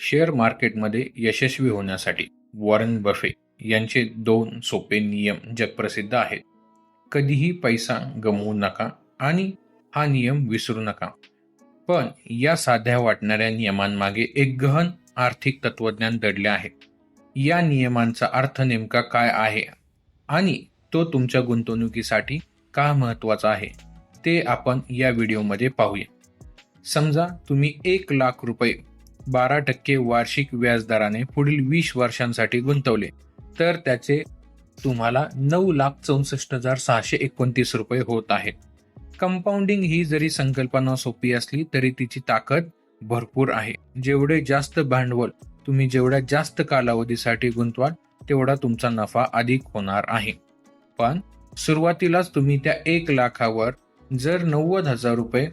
Share मार्केटमध्ये यशस्वी होण्यासाठी Warren Buffett यांचे दोन सोपे नियम जगप्रसिद्ध आहेत. कधीही पैसा गमवू नका आणि हा नियम विसरू नका. पण या साध्या वाटणाऱ्या नियमांमागे एक गहन आर्थिक तत्वज्ञान दडले आहे. या नियमांचा अर्थ नेमका काय आहे आणि तो तुमच्या गुंतवणुकीसाठी का महत्त्वाचा आहे ते आपण या व्हिडिओमध्ये पाहूया. समजा तुम्ही एक लाख रुपये बारा टक्के वार्षिक व्याजदराने पुढील वीस वर्षांसाठी गुंतवले. तर त्याचे तुम्हाला नऊ लाख चौसष्ट हजार सहाशे एकोणतीस रुपये होत आहेत कंपाऊंडिंग ही जरी संकल्पना सोपी असली तरी तिची ताकद भरपूर आहे. जेवढे जास्त भांडवल तुम्ही जेवढ्या जास्त कालावधीसाठी गुंतवाल तेवढा तुमचा नफा अधिक होणार आहे. पण सुरुवातीलाच तुम्ही त्या एक लाखावर जर नव्वद हजार रुपये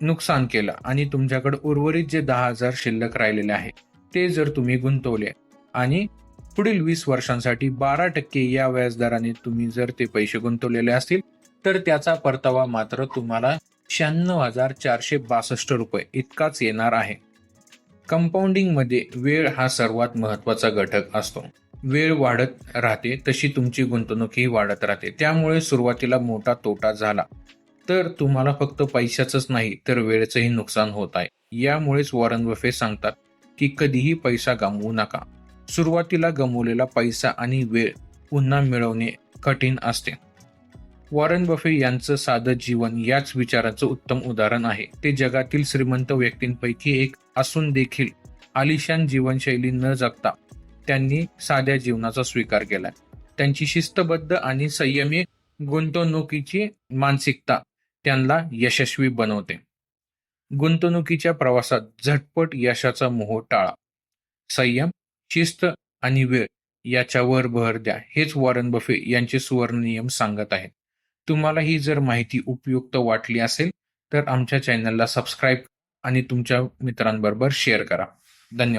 नुकसान केलं आणि तुमच्याकडे उर्वरित जे दहा हजार शिल्लक राहिलेले आहे ते जर तुम्ही गुंतवले आणि पुढील वीस वर्षांसाठी बारा टक्के या व्याजदराने तुम्ही जर ते पैसे गुंतवलेले असतील तर त्याचा परतावा मात्र तुम्हाला शहाण्णव हजार चारशे बासष्ट रुपये इतकाच येणार आहे. कंपाऊंडिंगमध्ये वेळ हा सर्वात महत्त्वाचा घटक असतो. वेळ वाढत राहते तशी तुमची गुंतवणूकही वाढत राहते. त्यामुळे सुरुवातीला मोठा तोटा झाला. तर तुम्हाला फक्त पैशाचंच नाही तर वेळेचंही नुकसान होत आहे. यामुळेच वॉरन बफे सांगतात की कधीही पैसा गमवू नका. सुरुवातीला गमवलेला पैसा आणि वेळ पुन्हा मिळवणे कठीण असते. वॉरन बफे यांचं साधं जीवन याच विचाराचं उत्तम उदाहरण आहे. ते जगातील श्रीमंत व्यक्तींपैकी एक असून देखील आलिशान जीवनशैली न जगता त्यांनी साध्या जीवनाचा स्वीकार केला त्यांची शिस्तबद्ध आणि संयमी गुंतवणुकीची मानसिकता त्यांना यशस्वी बनवते. गुंतवणुकीच्या प्रवासात झटपट यशाचा मोह टाळा. संयम शिस्त आणि वेळ याच्यावर भर द्या हेच वॉरन बफे यांचे सुवर्ण नियम सांगत आहेत. तुम्हाला ही जर माहिती उपयुक्त वाटली असेल तर आमच्या चॅनलला सबस्क्राईब आणि तुमच्या मित्रांबरोबर शेअर करा. धन्यवाद.